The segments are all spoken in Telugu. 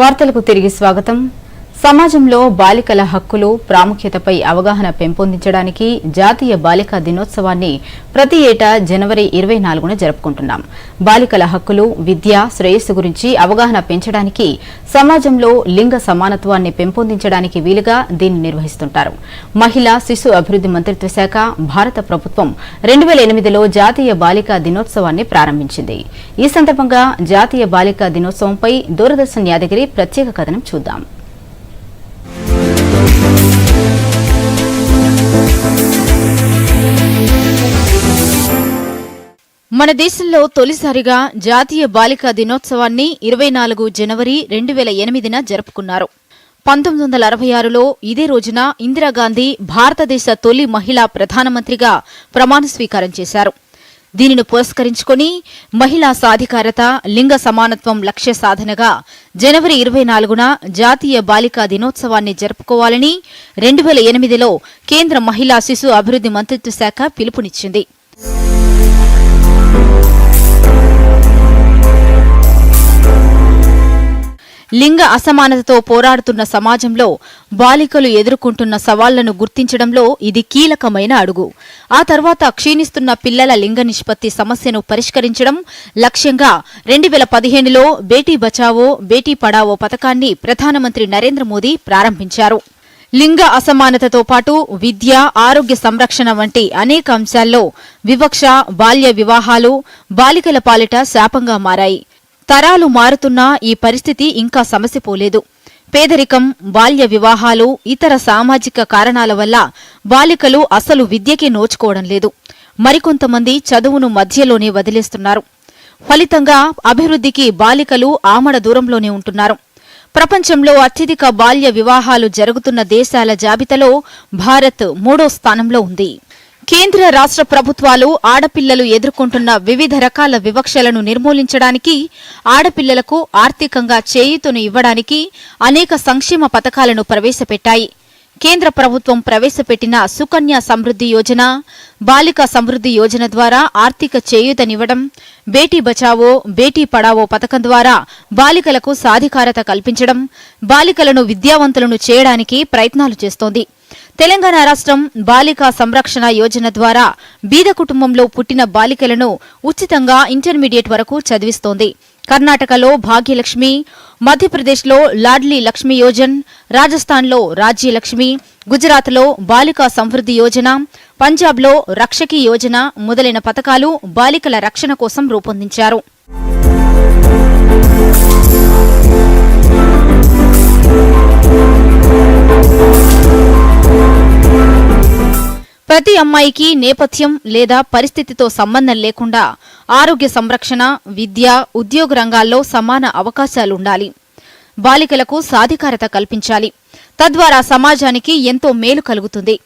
వార్తలకు తిరిగి స్వాగతం. సమాజంలో బాలికల హక్కులు ప్రాముఖ్యతపై అవగాహన పెంపొందించడానికి జాతీయ బాలికా దినోత్సవాన్ని ప్రతి ఏటా జనవరి ఇరవై నాలుగున జరుపుకుంటున్నాం. బాలికల హక్కులు విద్య శ్రేయస్సు గురించి అవగాహన పెంచడానికి సమాజంలో లింగ సమానత్వాన్ని పెంపొందించడానికి వీలుగా దీన్ని నిర్వహిస్తుంటారు. మహిళా శిశు అభివృద్ది మంత్రిత్వ శాఖ భారత ప్రభుత్వం రెండు వేల ఎనిమిదిలో జాతీయ బాలికా దినోత్సవాన్ని ప్రారంభించింది. ఈ సందర్భంగా జాతీయ బాలికా దినోత్సవంపై దూరదర్శన్ యాదగిరి ప్రత్యేక కథనం చూద్దాం. మన దేశంలో తొలిసారిగా జాతీయ బాలికా దినోత్సవాన్ని ఇరవై నాలుగు జనవరి రెండు వేల ఎనిమిదిన జరుపుకున్నారు. పంతొమ్మిది వందల అరవై ఆరులో ఇదే రోజున ఇందిరాగాంధీ భారతదేశ తొలి మహిళా ప్రధానమంత్రిగా ప్రమాణ స్వీకారం చేశారు. దీనిని పురస్కరించుకొని మహిళా సాధికారత లింగ సమానత్వం లక్ష్య సాధనగా జనవరి ఇరవై నాలుగున జాతీయ బాలికా దినోత్సవాన్ని జరుపుకోవాలని రెండు వేల ఎనిమిదిలో కేంద్ర మహిళా శిశు అభివృద్ది మంత్రిత్వ శాఖ పిలుపునిచ్చింది. లింగ అసమానతతో పోరాడుతున్న సమాజంలో బాలికలు ఎదుర్కొంటున్న సవాళ్ళను గుర్తించడంలో ఇది కీలకమైన అడుగు. ఆ తర్వాత క్షీణిస్తున్న పిల్లల లింగ నిష్పత్తి సమస్యను పరిష్కరించడం లక్ష్యంగా రెండు వేల పదిహేనులో బేటీ బచావో బేటీ పడావో పథకాన్ని ప్రధానమంత్రి నరేంద్ర మోదీ ప్రారంభించారు. లింగ అసమానతతో పాటు విద్య ఆరోగ్య సంరక్షణ వంటి అనేక అంశాల్లో వివక్ష బాల్య వివాహాలు బాలికల పాలిట శాపంగా మారాయి. తరాలు మారుతున్నా ఈ పరిస్థితి ఇంకా సమసిపోలేదు పేదరికం బాల్య వివాహాలు ఇతర సామాజిక కారణాల వల్ల బాలికలు అసలు విద్యకి నోచుకోవడం లేదు. మరికొంతమంది చదువును మధ్యలోనే వదిలేస్తున్నారు. ఫలితంగా అభివృద్ధికి బాలికలు ఆమడ దూరంలోనే ఉంటున్నారు. ప్రపంచంలో అత్యధిక బాల్య వివాహాలు జరుగుతున్న దేశాల జాబితాలో భారత్ మూడో స్థానంలో ఉంది. కేంద్ర రాష్ట్ర ప్రభుత్వాలు ఆడపిల్లలు ఎదుర్కొంటున్న వివిధ రకాల వివక్షలను నిర్మూలించడానికి ఆడపిల్లలకు ఆర్థికంగా చేయూతను ఇవ్వడానికి అనేక సంక్షేమ పథకాలను ప్రవేశపెట్టాయి. కేంద్ర ప్రభుత్వం ప్రవేశపెట్టిన సుకన్య సమృద్ధి యోజన బాలిక సమృద్ధి యోజన ద్వారా ఆర్థిక చేయూతనివ్వడం బేటీ బచావో బేటీ పడావో పథకం ద్వారా బాలికలకు సాధికారత కల్పించడం బాలికలను విద్యావంతులను చేయడానికి ప్రయత్నాలు చేస్తోంది. తెలంగాణ రాష్ట్రం బాలికా సంరక్షణ యోజన ద్వారా బీద కుటుంబంలో పుట్టిన బాలికలను ఉచితంగా ఇంటర్మీడియట్ వరకు చదివిస్తోంది. కర్ణాటకలో భాగ్యలక్ష్మి మధ్యప్రదేశ్లో లాడ్లీ లక్ష్మి యోజన్ రాజస్థాన్లో రాజ్యలక్ష్మి గుజరాత్లో బాలికా సమృద్ధి యోజన పంజాబ్లో రక్షకి యోజన మొదలైన పథకాలు బాలికల రక్షణ కోసం రూపొందించారు. ప్రతి అమ్మాయికి నేపథ్యం లేదా పరిస్థితితో సంబంధం లేకుండా ఆరోగ్య సంరక్షణ విద్య ఉద్యోగ రంగాల్లో సమాన అవకాశాలుండాలి. బాలికలకు సాధికారత కల్పించాలి. తద్వారా సమాజానికి ఎంతో మేలు కలుగుతుంది.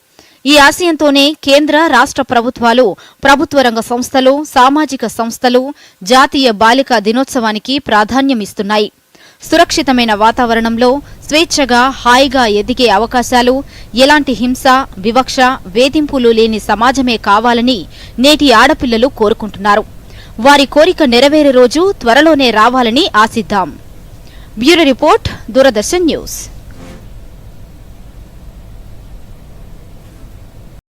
ఈ ఆశయంతోనే కేంద్ర రాష్ట్ర ప్రభుత్వాలు ప్రభుత్వ రంగ సంస్థలు సామాజిక సంస్థలు జాతీయ బాలికా దినోత్సవానికి ప్రాధాన్యమిస్తున్నాయి. సురక్షితమైన వాతావరణంలో స్వేచ్ఛగా హాయిగా ఎదిగే అవకాశాలు ఎలాంటి హింస వివక్ష వేధింపులు లేని సమాజమే కావాలని నేటి ఆడపిల్లలు కోరుకుంటున్నారు. వారి కోరిక నెరవేరే రోజు త్వరలోనే రావాలని ఆశిద్దాం. Bureau report Doordarshan news.